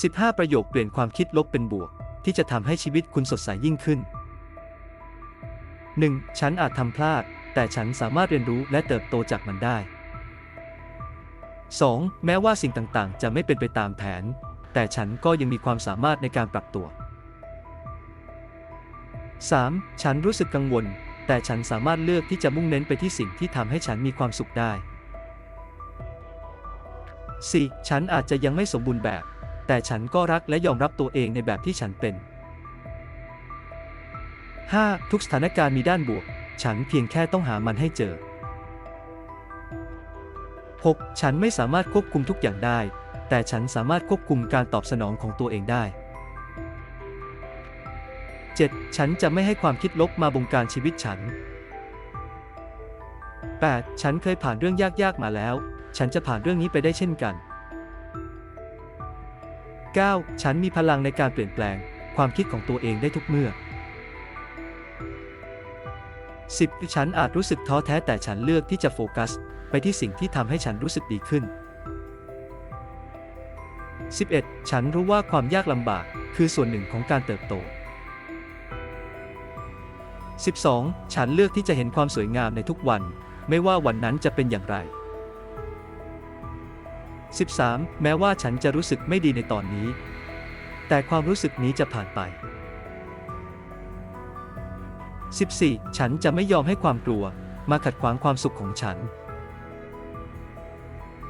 15 ประโยคเปลี่ยนความคิดลบเป็นบวก ที่จะทำให้ชีวิตคุณสดใสยิ่งขึ้น 1. ฉันอาจทำพลาด แต่ฉันสามารถเรียนรู้และเติบโตจากมันได้ 2. แม้ว่าสิ่งต่างๆ จะไม่เป็นไปตามแผน แต่ฉันก็ยังมีความสามารถในการปรับตัว 3. ฉันรู้สึกกังวล แต่ฉันสามารถเลือกที่จะมุ่งเน้นไปที่สิ่งที่ทำให้ฉันมีความสุขได้ 4. ฉันอาจจะยังไม่สมบูรณ์แบบ แต่ฉันก็รักและยอมรับตัวเองในแบบที่ฉันเป็น 5. ทุกสถานการณ์มีด้านบวก ฉันเพียงแค่ต้องหามันให้เจอ 6. ฉันไม่สามารถควบคุมทุกอย่างได้ แต่ฉันสามารถควบคุมการตอบสนองของตัวเองได้ 7. ฉันจะไม่ให้ความคิดลบมาบงการชีวิตฉัน 8. ฉันเคยผ่านเรื่องยากๆมาแล้ว ฉันจะผ่านเรื่องนี้ไปได้เช่นกัน 9. ฉันมีพลังในการเปลี่ยนแปลง ความคิดของตัวเองได้ทุกเมื่อ 10. ฉันอาจรู้สึกท้อแท้แต่ฉันเลือกที่จะโฟกัส ไปที่สิ่งที่ทำให้ฉันรู้สึกดีขึ้น 11. ฉันรู้ว่าความยากลำบาก คือส่วนหนึ่งของการเติบโต 12. ฉันเลือกที่จะเห็นความสวยงามในทุกวัน ไม่ว่าวันนั้นจะเป็นอย่างไร 13. แม้ว่าฉันจะรู้สึกไม่ดีในตอนนี้ แต่ความรู้สึกนี้จะผ่านไป 14. ฉันจะไม่ยอมให้ความกลัว มาขัดขวางความสุขของฉัน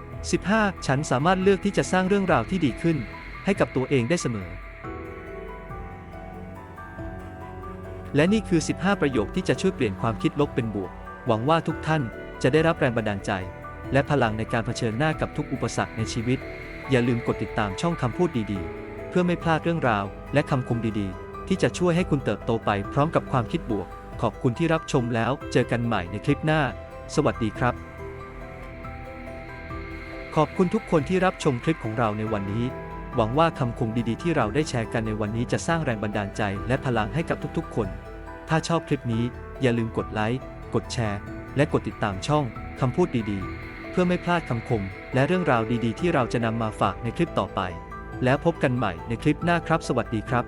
15. ฉันสามารถเลือกที่จะสร้างเรื่องราวที่ดีขึ้น ให้กับตัวเองได้เสมอ และนี่คือ 15 ประโยคที่จะช่วยเปลี่ยนความคิดลบเป็นบวก หวังว่าทุกท่านจะได้รับแรงบันดาลใจ และพลังในการเผชิญหน้ากับทุกอุปสรรคในชีวิต อย่าลืมกดติดตามช่องคำพูดดีๆ เพื่อไม่พลาดเรื่องราว และคำคมดีๆ ที่จะช่วยให้คุณเติบโตไปพร้อมกับความคิดบวก ขอบคุณที่รับชมแล้ว เจอกันใหม่ในคลิปหน้า สวัสดีครับ ขอบคุณทุกคนที่รับชมคลิปของเราในวันนี้ หวังว่าคำคมดีๆ ที่เราได้แชร์กันในวันนี้จะสร้างแรงบันดาลใจ และพลังให้กับทุกๆ คน ถ้าชอบคลิปนี้ อย่าลืมกดไลค์ กดแชร์ และกดติดตามช่องคำพูดดีๆ เพื่อไม่พลาดคำคม และเรื่องราวดีๆ ที่เราจะนำมาฝากในคลิปต่อไป แล้วพบกันใหม่ในคลิปหน้าครับ สวัสดีครับ